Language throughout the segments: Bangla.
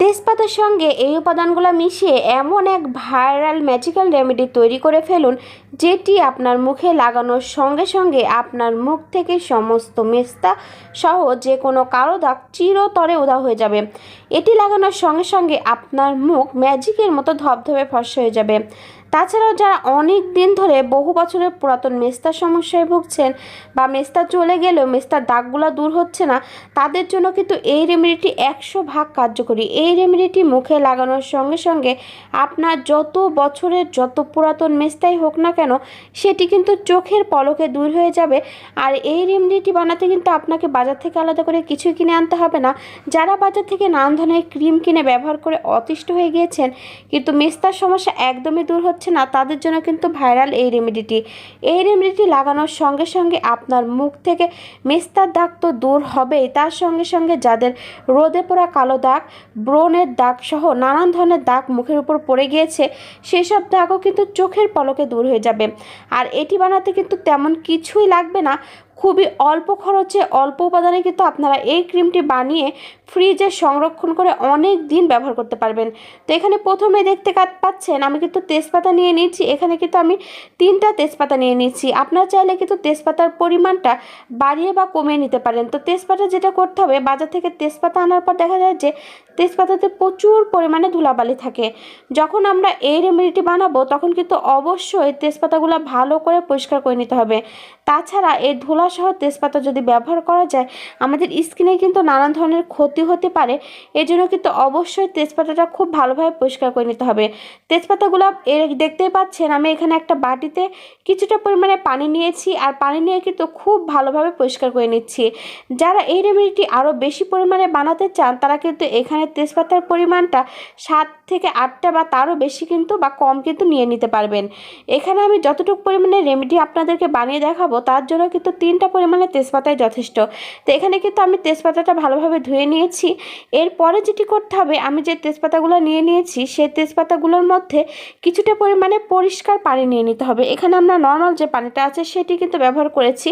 তেজপাতার সঙ্গে এই উপাদানগুলো মিশিয়ে এমন এক ভাইরাল ম্যাজিক্যাল রেমেডি তৈরি করে ফেলুন, যেটি আপনার মুখে লাগানোর সঙ্গে সঙ্গে আপনার মুখ থেকে সমস্ত মেস্তা সহ যে কোনো কালো দাগ চিরতরে উদা হয়ে যাবে। এটি লাগানোর সঙ্গে সঙ্গে আপনার মুখ ম্যাজিকের মতো ধপধপে ফর্সা হয়ে যাবে। তাছাড়াও যারা অনেক দিন ধরে বহু বছরের পুরাতন মেস্তার সমস্যায় ভুগছেন বা মেস্তা চলে গেলেও মেস্তার দাগগুলো দূর হচ্ছে না, তাদের জন্য কিন্তু এই রেমেডিটি একশো ভাগ কার্যকরী। এই রেমেডিটি মুখে লাগানোর সঙ্গে সঙ্গে আপনার যত বছরের যত পুরাতন মেস্তাই হোক না কেন, সেটি কিন্তু চোখের পলকে দূর হয়ে যাবে। আর এই রেমেডিটি বানাতে কিন্তু আপনাকে বাজার থেকে আলাদা করে কিছু কিনে আনতে হবে না। যারা বাজার থেকে নানান ধরনের ক্রিম কিনে ব্যবহার করে অতিষ্ঠ হয়ে গিয়েছেন, কিন্তু মেস্তার সমস্যা একদমই দূর হচ্ছে না, তাদের জন্য কিন্তু ভাইরাল এই রেমেডিটি এই রেমেডিটি লাগানোর সঙ্গে সঙ্গে আপনার মুখ থেকে মেস্তার দাগ তো দূর হবেই। তার সঙ্গে সঙ্গে যাদের রোদে পোড়া কালো দাগ, ব্রণের দাগ সহ নানান ধরনের দাগ মুখের উপর পড়ে গিয়েছে, সেসব দাগও কিন্তু চোখের পলকে দূর হয়ে যাবে। আর এটি বানাতে কিন্তু তেমন কিছুই লাগবে না খুবই অল্প খরচে, অল্প উপাদানে কিন্তু আপনারা এই ক্রিমটি বানিয়ে ফ্রিজে সংরক্ষণ করে অনেক দিন ব্যবহার করতে পারবেন। তো এখানে প্রথমে দেখতে পাচ্ছেন, আমি কিন্তু তেজপাতা নিয়ে নিয়েছি। এখানে কিন্তু আমি তিনটা তেজপাতা নিয়ে নিচ্ছি আপনারা চাইলে কিন্তু তেজপাতার পরিমাণটা বাড়িয়ে বা কমিয়ে নিতে পারেন। তো তেজপাতা যেটা করতে হবে, বাজার থেকে তেজপাতা আনার পর দেখা যায় যে, তেজপাতাতে প্রচুর পরিমাণে ধুলাবালি থাকে। যখন আমরা এই রেমেডিটি বানাবো, তখন কিন্তু অবশ্যই তেজপাতাগুলো ভালো করে পরিষ্কার করে নিতে হবে। তাছাড়া এই ধুলাসহ তেজপাতা যদি ব্যবহার করা যায়, আমাদের স্কিনে কিন্তু নানান ধরনের ক্ষতি হতে পারে। এই জন্য কিন্তু অবশ্যই তেজপাতাটা খুব ভালোভাবে পরিষ্কার করে নিতে হবে। তেজপাতাগুলো এর দেখতেই পাচ্ছেন, আমি এখানে একটা বাটিতে কিছুটা পরিমাণে পানি নিয়েছি আর পানি নিয়ে কিন্তু খুব ভালোভাবে পরিষ্কার করে নিচ্ছি। যারা এই রেমেডিটি আরও বেশি পরিমাণে বানাতে চান, তারা কিন্তু এখানে তেজপাতার পরিমাণটা সাত থেকে আটটা বা তারও বেশি কিন্তু বা কম কিন্তু নিয়ে নিতে পারবেন। এখানে আমি যতটুকু পরিমাণে রেমেডি আপনাদেরকে বানিয়ে দেখাবো তার জন্য কিন্তু তিনটা পরিমাণে তেজপাতাই যথেষ্ট। তো এখানে কিন্তু আমি তেজপাতাটা ভালোভাবে ধুয়ে নিয়েছি। এরপরে যেটি করতে হবে, আমি যে তেজপাতাগুলো নিয়ে নিয়েছি, সেই তেজপাতাগুলোর মধ্যে কিছুটা পরিমাণে পরিষ্কার পানি নিয়ে নিতে হবে। এখানে আমরা নর্মাল যে পানিটা আছে, সেটি কিন্তু ব্যবহার করেছি।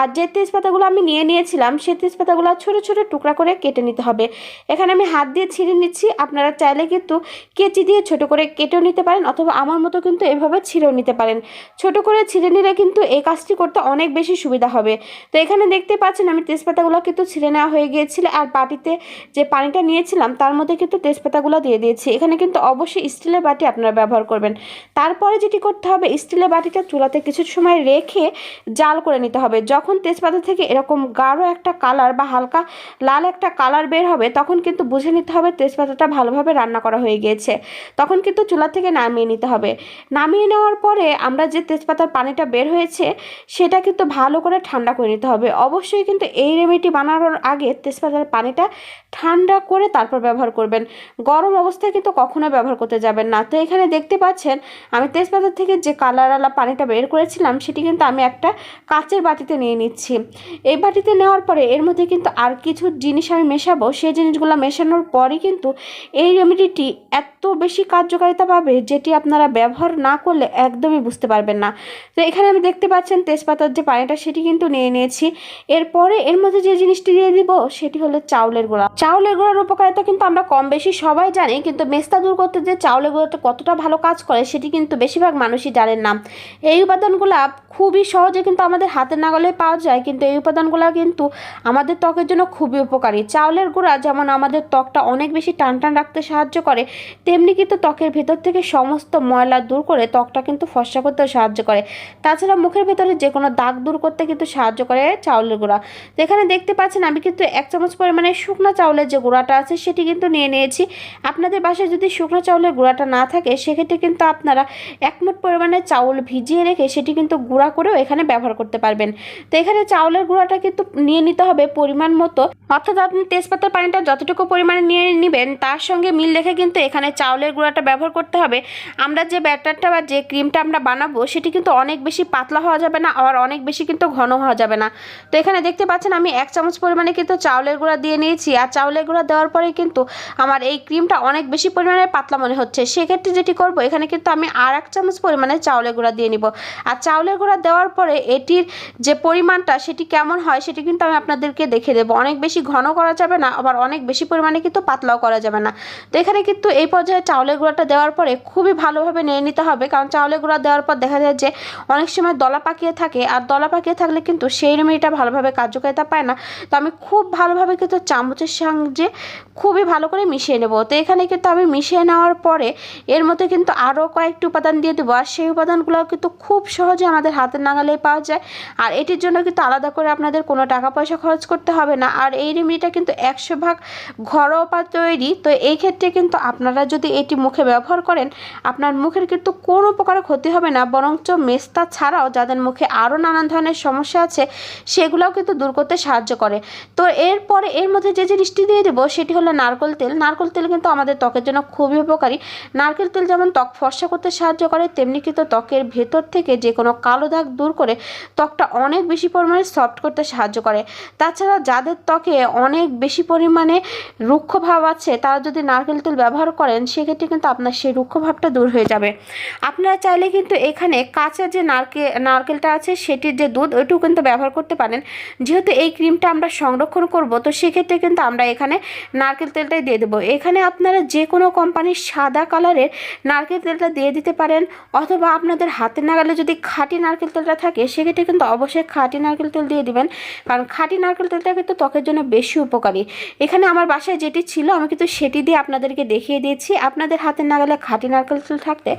আর যে তেজপাতাগুলো আমি নিয়ে নিয়েছিলাম সেই তেজপাতাগুলো ছোটো ছোটো টুকরা করে কেটে নিতে হবে। এখানে আমি হাত দিয়ে ছিঁড়ে নিচ্ছি। আপনারা চাইলে কিন্তু কেচি দিয়ে ছোট করে কেটেও নিতে পারেন, অথবা আমার মতো কিন্তু এভাবে ছিঁড়েও নিতে পারেন। ছোট করে ছিঁড়ে নিলে কিন্তু এই কাজটি করতে অনেক বেশি সুবিধা হবে। তো এখানে দেখতে পাচ্ছেন আমি তেজপাতাগুলো কিন্তু ছিঁড়ে নেওয়া হয়ে গিয়েছিল আর বাটিতে যে পানিটা নিয়েছিলাম তার মধ্যে কিন্তু তেজপাতাগুলো দিয়ে দিয়েছি। এখানে কিন্তু অবশ্যই স্টিলের বাটি আপনারা ব্যবহার করবেন। তারপরে যেটি করতে হবে, স্টিলের বাটিটা চুলাতে কিছু সময় রেখে জাল করে নিতে হবে। যখন তেজপাতা থেকে এরকম গাঢ় একটা কালার বা হালকা লাল একটা কালার বের হবে, তখন কিন্তু বুঝে নিতে হবে তেজপাতাটা ভালোভাবে রান্না করা হয়ে গিয়েছে। তখন কিন্তু চুলা থেকে নামিয়ে নিতে হবে। নামিয়ে নেওয়ার পরে আমরা যে তেজপাতার পানিটা বের হয়েছে সেটা কিন্তু ভালো করে ঠান্ডা করে নিতে হবে। অবশ্যই কিন্তু এই রেমেডি বানানোর আগে তেজপাতার পানিটা ঠান্ডা করে তারপর ব্যবহার করবেন। গরম অবস্থায় কিন্তু কখনো ব্যবহার করতে যাবেন না। তো এখানে দেখতে পাচ্ছেন, আমি তেজপাতার থেকে যে কালারওয়ালা পানিটা বের করেছিলাম, সেটি কিন্তু আমি একটা কাচের বাটিতে নিয়ে নিচ্ছি। এই বাটিতে নেওয়ার পরে এর মধ্যে কিন্তু আর কিছু জিনিস আমি মেশাবো। সেই জিনিসগুলো মেশানোর পরই কিন্তু এই রেমেডিটি এত বেশি কার্যকারিতা পাবে, যেটি আপনারা ব্যবহার না করলে একদমই বুঝতে পারবেন না। তো এখানে আমি দেখতে পাচ্ছেন তেজপাতার যে পানিটা সেটি কিন্তু নিয়ে নিয়েছি। এরপরে এর মধ্যে যে জিনিসটি দিয়ে দিব সেটি হলো চাউলের গুঁড়া। চাউলের গুঁড়ার উপকারিতা কিন্তু আমরা কম বেশি সবাই জানি, কিন্তু মেস্তা দূর করতে যে চাউলের গুঁড়োটা কতটা ভালো কাজ করে সেটি কিন্তু বেশিরভাগ মানুষই জানেন না। এই উপাদানগুলো খুবই সহজে কিন্তু আমাদের হাতের নাগালে পাওয়া যায়, কিন্তু এই উপাদানগুলো কিন্তু আমাদের ত্বকের জন্য খুবই উপকারী। চাউলের গুঁড়া যেমন আমাদের ত্বকটা অনেক বেশি টান টান রাখতে সাহায্য করে, তেমনি কিন্তু ত্বকের ভেতর থেকে সমস্ত ময়লা দূর করে ত্বকটা কিন্তু ফর্সা করতেও সাহায্য করে। তাছাড়া মুখের ভেতরে যে কোনো দাগ দূর করতে কিন্তু সাহায্য করে চাউলের গুঁড়া। এখানে দেখতে পাচ্ছেন, আমি কিন্তু এক চামচ পরিমাণে শুকনো চাউলের যে গুঁড়াটা আছে, সেটি কিন্তু নিয়ে নিয়েছি। আপনাদের বাসায় যদি শুকনো চাউলের গুঁড়াটা না থাকে, সেক্ষেত্রে কিন্তু আপনারা এক মুঠ পরিমাণে চাউল ভিজিয়ে রেখে সেটি কিন্তু গুঁড়া করেও এখানে ব্যবহার করতে পারবেন। তো এখানে চাউলের গুঁড়াটা কিন্তু নিয়ে নিতে হবে পরিমাণ মতো। অর্থাৎ আপনি তেজপাতার পানিটা যতটুকু পরিমাণে নিয়ে নেবেন, তার সঙ্গে মিল রেখে কিন্তু এখানে চাউলের গুঁড়াটা ব্যবহার করতে হবে। আমরা যে ব্যাটারটা বা যে ক্রিমটা আমরা বানাবো, সেটি কিন্তু অনেক বেশি পাতলা হওয়া যাবে না, আবার অনেক বেশি কিন্তু ঘন হওয়া যাবে না। তো এখানে দেখতে পাচ্ছেন আমি এক চামচ পরিমাণে কিন্তু চাউলের গুঁড়া দিয়ে নিয়েছি। আর চাউলের গুঁড়া দেওয়ার পরে কিন্তু আমার এই ক্রিমটা অনেক বেশি পরিমাণে পাতলা মনে হচ্ছে। সেক্ষেত্রে যেটি করব, এখানে কিন্তু আমি আর এক চামচ পরিমাণে চাউলের গুঁড়া দিয়ে নিব। আর চাউলের গুঁড়া দেওয়ার পরে এটির যে পরিমাণটা, সেটি কেমন হয়, সেটি কিন্তু আমি আপনাদেরকে দেখে দেবো। অনেক বেশি ঘন করা যাবে না, আবার অনেক বেশি পরিমাণে কিন্তু পাতলাও করা যাবে না। তো এখানে কিন্তু এই পর্যায়ে চাউলের গুঁড়াটা দেওয়ার পরে খুবই ভালোভাবে নিয়ে নিতে হবে। কারণ চাউলের গুঁড়া দেওয়ার পর দেখা যায় যে অনেক সময় দলা পাকিয়ে থাকে। আর দলা পাকিয়ে থাকলে কিন্তু সেই রেমেডিটা ভালোভাবে কার্যকারিতা পায় না। তো আমি খুব ভালোভাবে কিন্তু চামচের সঙ্গে খুবই ভালো করে মিশিয়ে নেব। তো এখানে কিন্তু আমি মিশিয়ে নেওয়ার পরে এর মধ্যে কিন্তু আরও কয়েকটি উপাদান দিয়ে দেবো। আর সেই উপাদানগুলো কিন্তু খুব সহজে আমাদের হাতের নাগালে পাওয়া যায়। আর এটির জন্য কিন্তু আলাদা করে আপনাদের কোনো টাকা পয়সা খরচ করতে হবে না। আর এই রেমেডিটা কিন্তু একশো ভাগ ঘরোয়া উপায় তৈরি। তো এই ক্ষেত্রে কিন্তু আপনারা যদি এটি মুখে ব্যবহার করেন, আপনার মুখের কিন্তু কোনো প্রকার ক্ষতি হবে না। বরঞ্চ মেস্তা ছাড়াও যাদের মুখে আরও নানান ধরনের সমস্যা আছে, সেগুলোও কিন্তু দূর করতে সাহায্য করে। তো এরপরে এর মধ্যে যে জিনিসটি দিয়ে দেবো সেটি হলো নারকল তেল। নারকল তেল কিন্তু আমাদের ত্বকের জন্য খুবই উপকারী। নারকেল তেল যেমন ত্বক ফর্সা করতে সাহায্য করে, তেমনি কিন্তু ত্বকের ভেতর থেকে যে কোনো কালো দাগ দূর করে ত্বকটা অনেক বেশি পরিমাণে সফট করতে সাহায্য করে। তাছাড়া যাদের ত্বকে অনেক বেশি পরিমাণে রুক্ষ ভাব আছে, তারা যদি নারকেল তেল ব্যবহার করেন, সেক্ষেত্রে কিন্তু আপনার সেই রুক্ষ ভাবটা দূর হয়ে যাবে। আপনারা চাইলে কিন্তু এখানে কাঁচা যে নারকেল নারকেলটা আছে সেটির যে দুধ, ওইটুকু কিন্তু ব্যবহার করতে পারেন। যেহেতু এই ক্রিমটা আমরা সংরক্ষণ করব, তো সেক্ষেত্রে কিন্তু আমরা এখানে নারকেল তেলটাই দিয়ে দেবো। এখানে আপনারা যে কোনো কোম্পানির সাদা কালারের নারকেল তেলটা দিয়ে দিতে পারেন, অথবা আপনাদের হাতে নাগালে যদি খাঁটি নারকেল তেলটা থাকে, সেক্ষেত্রে কিন্তু অবশ্যই খাঁটি নারকেল তেল দিয়ে দিবেন। কারণ খাঁটি নারকেল তেলটা কিন্তু ত্বকের জন্য বেশি উপকারী। এখানে আমার বাসায় যেটি ছিল, আমি কিন্তু সেটি দিয়ে আপনাদেরকে দেখিয়ে দিয়েছি। আপনাদের হাতে নাগালে খাঁটি নারকেল তেল থাকতে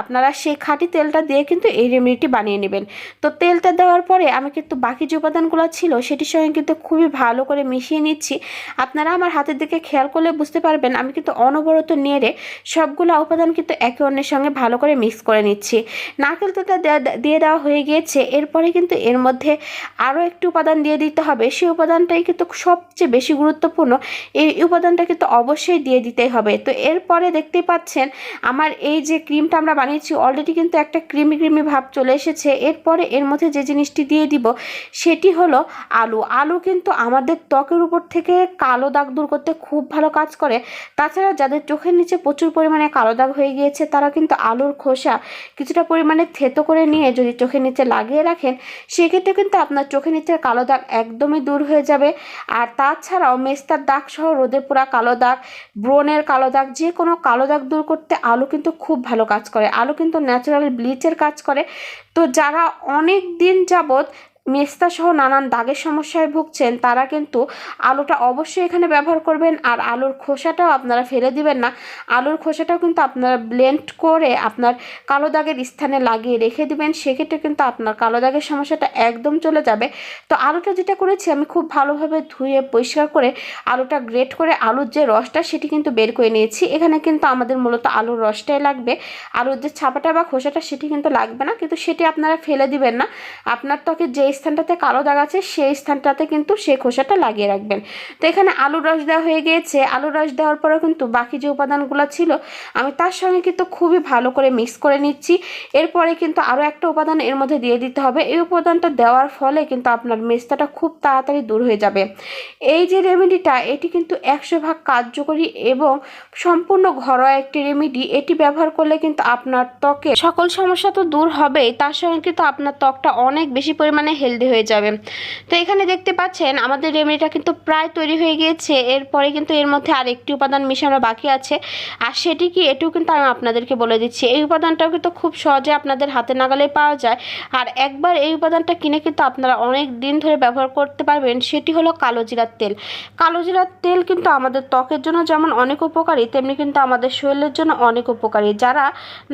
আপনারা সেই খাঁটি তেলটা দিয়ে কিন্তু এই রেমেডিটি বানিয়ে নেবেন। তো তেলটা দেওয়ার পরে আমি কিন্তু বাকি যে উপাদানগুলো ছিল সেটির সঙ্গে কিন্তু খুবই ভালো করে মিশিয়ে নিচ্ছি। আপনারা আমার হাতের দিকে খেয়াল করলে বুঝতে পারবেন আমি কিন্তু অনবরত নেড়ে সবগুলো উপাদান কিন্তু একে অন্যের সঙ্গে ভালো করে মিক্স করে নিচ্ছি। নারকেল তেলটা দেয়া- দেওয়া হয়ে গিয়েছে। এরপরে কিন্তু এর মধ্যে আরও একটি উপাদান দিয়ে দিতে হবে। সেই উপাদানটাই কিন্তু সবচেয়ে বেশি গুরুত্বপূর্ণ। এই উপাদানটা কিন্তু অবশ্যই দিয়ে দিতেই হবে। তো এরপরে দেখতেই পাচ্ছেন আমার এই যে ক্রিমটা আমরা বানিয়েছি অলরেডি কিন্তু একটা ক্রিমি ক্রিমি ভাব চলে এসেছে। এরপরে এর মধ্যে যে জিনিসটি দিয়ে দিব, সেটি হলো আলু। আলু কিন্তু আমাদের ত্বকের উপর থেকে কালো দাগ দূর করতে খুব ভালো কাজ করে। তাছাড়া যাদের চোখের নিচে প্রচুর পরিমাণে কালো দাগ হয়ে গিয়েছে তারা কিন্তু আলুর খোসা কিছুটা পরিমাণে থেতো করে নিয়ে যদি চোখের নিচে লাগিয়ে রাখেন, সেক্ষেত্রে কিন্তু আপনার চোখের নিচের কালো দাগ একদমই দূর হয়ে যাবে। আর তাছাড়াও মেস্তার দাগ সহ রোদে পোড়া কালো দাগ, ব্রণের কালো দাগ, যে কোনো কালো দাগ দূর করতে আলু কিন্তু খুব ভালো কাজ করে। আলু কিন্তু ন্যাচারাল ব্লিচের কাজ করে। তো যারা অনেক দিন যাবৎ মেস্তা সহ নানান দাগের সমস্যায় ভুগছেন, তারা কিন্তু আলুটা অবশ্যই এখানে ব্যবহার করবেন আর আলুর খোসাটাও আপনারা ফেলে দিবেন না। আলুর খোসাটাও কিন্তু আপনারা ব্লেন্ড করে আপনার কালো দাগের স্থানে লাগিয়ে রেখে দিবেন, সেক্ষেত্রে কিন্তু আপনার কালো দাগের সমস্যাটা একদম চলে যাবে। তো আলুটা যেটা করেছি আমি খুব ভালোভাবে ধুয়ে পরিষ্কার করে আলুটা গ্রেট করে আলুর যে রসটা সেটি কিন্তু বের করে নিয়েছি। এখানে কিন্তু আমাদের মূলত আলুর রসটাই লাগবে। আলুর যে ছাপাটা বা খোসাটা সেটি কিন্তু লাগবে না, কিন্তু সেটি আপনারা ফেলে দিবেন না। আপনার ত্বকের যে স্থানটাতে কালো দাগ আছে, সেই স্থানটাতে কিন্তু সেই খোসাটা লাগিয়ে রাখবেন। তো এখানে আলুর রস দেওয়া হয়ে গিয়েছে। আলুর রস দেওয়ার পরেও কিন্তু বাকি যে উপাদানগুলো ছিল, আমি তার সঙ্গে কিন্তু খুবই ভালো করে মিক্স করে নিচ্ছি। এরপরে কিন্তু আরও একটা উপাদান এর মধ্যে দিয়ে দিতে হবে। এই উপাদানটা দেওয়ার ফলে কিন্তু আপনার মেস্তাটা খুব তাড়াতাড়ি দূর হয়ে যাবে। এই যে রেমেডিটা, এটি কিন্তু একশো ভাগ কার্যকরী এবং সম্পূর্ণ ঘরোয়া একটি রেমেডি। এটি ব্যবহার করলে কিন্তু আপনার ত্বকে সকল সমস্যা তো দূর হবেই। তার সঙ্গে কিন্তু আপনার ত্বকটা অনেক বেশি পরিমাণে হেলদি হয়ে যাবে। তো এখানে দেখতে পাচ্ছেন, আমাদের রেমেডিটা কিন্তু প্রায় তৈরি হয়ে গিয়েছে। এরপরে কিন্তু এর মধ্যে আর একটি উপাদান মিশানো বাকি আছে। আর সেটি কি এটিও কিন্তু আমি আপনাদেরকে বলে দিচ্ছি। এই উপাদানটাও কিন্তু খুব সহজে আপনাদের হাতে নাগালে পাওয়া যায়। আর একবার এই উপাদানটা কিনে কিন্তু আপনারা অনেক দিন ধরে ব্যবহার করতে পারবেন, সেটি হলো কালো জিরার তেল। কালো জিরার তেল কিন্তু আমাদের ত্বকের জন্য যেমন অনেক উপকারী, তেমনি কিন্তু আমাদের শরীরের জন্য অনেক উপকারী। যারা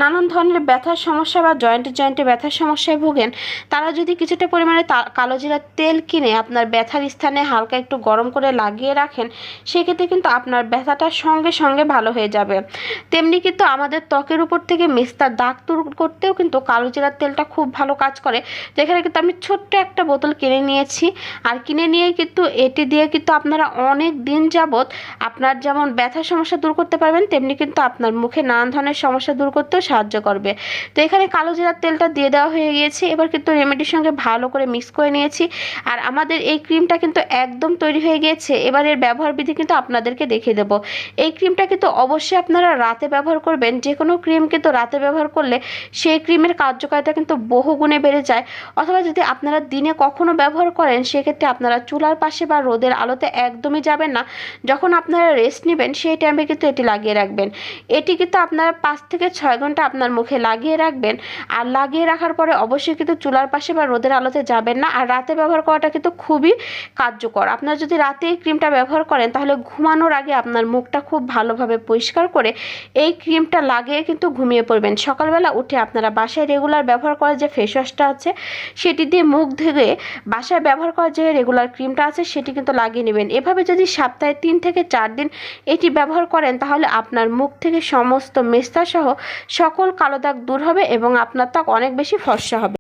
নানান ধরনের ব্যথার সমস্যা বা জয়েন্টে জয়েন্টে ব্যথার সমস্যায় ভোগেন, তারা যদি কিছুটা পরিমাণে তা- কালো জিরার তেল কিনে আপনার ব্যথার স্থানে হালকা একটু গরম করে লাগিয়ে রাখেন, সেক্ষেত্রে কিন্তু আপনার ব্যথাটা সঙ্গে সঙ্গে ভালো হয়ে যাবে। তেমনি কিন্তু আমাদের ত্বকের উপর থেকে মেস্তার দাগ দূর করতেও কিন্তু কালো জিরার তেলটা খুব ভালো কাজ করে। যেখানে কিন্তু আমি ছোট্ট একটা বোতল কিনে নিয়েছি। আর কিনে নিয়ে কিন্তু এটি দিয়ে কিন্তু আপনারা অনেক দিন যাবৎ আপনার যেমন ব্যথার সমস্যা দূর করতে পারবেন, তেমনি কিন্তু আপনার মুখে নানান ধরনের সমস্যা দূর করতেও সাহায্য করবে। তো এখানে কালো জিরার তেলটা দিয়ে দেওয়া হয়ে গিয়েছে। এবার কিন্তু রেমেডির সঙ্গে ভালো করে মিক্স করে নিয়েছি। আর আমাদের এই ক্রিমটা কিন্তু একদম তৈরি হয়ে গিয়েছে। এবার এর ব্যবহার বিধি কিন্তু আপনাদেরকে দেখিয়ে দেবো। এই ক্রিমটা কিন্তু অবশ্যই আপনারা রাতে ব্যবহার করবেন। যে কোনো ক্রিম কিন্তু রাতে ব্যবহার করলে সেই ক্রিমের কার্যকারিতা কিন্তু বহু গুণে বেড়ে যায়। অথবা যদি আপনারা দিনে কখনো ব্যবহার করেন, সেক্ষেত্রে আপনারা চুলার পাশে বা রোদের আলোতে একদমই যাবেন না। যখন আপনারা রেস্ট নেবেন, সেই টাইমে কিন্তু এটি লাগিয়ে রাখবেন। এটি কিন্তু আপনারা পাঁচ থেকে ছয় ঘণ্টা আপনার মুখে লাগিয়ে রাখবেন। আর লাগিয়ে রাখার পরে অবশ্যই কিন্তু চুলার পাশে বা রোদের আলোতে যাবেন না। আর রাতে ব্যবহার করাটা কিন্তু খুবই কার্যকর। আপনারা যদি রাতে এই ক্রিমটা ব্যবহার করেন, তাহলে ঘুমানোর আগে আপনার মুখটা খুব ভালোভাবে পরিষ্কার করে এই ক্রিমটা লাগিয়ে কিন্তু ঘুমিয়ে পড়বেন। সকালবেলা উঠে আপনারা বাসায় রেগুলার ব্যবহার করার যে ফেস ওয়াশটা আছে, সেটি দিয়ে মুখ ধুয়ে বাসায় ব্যবহার করার যে রেগুলার ক্রিমটা আছে, সেটি কিন্তু লাগিয়ে নেবেন। এভাবে যদি সপ্তাহে তিন থেকে চার দিন এটি ব্যবহার করেন, তাহলে আপনার মুখ থেকে সমস্ত মেস্তা সহ সকল কালো দাগ দূর হবে এবং আপনার ত্বক অনেক বেশি ফর্সা হবে।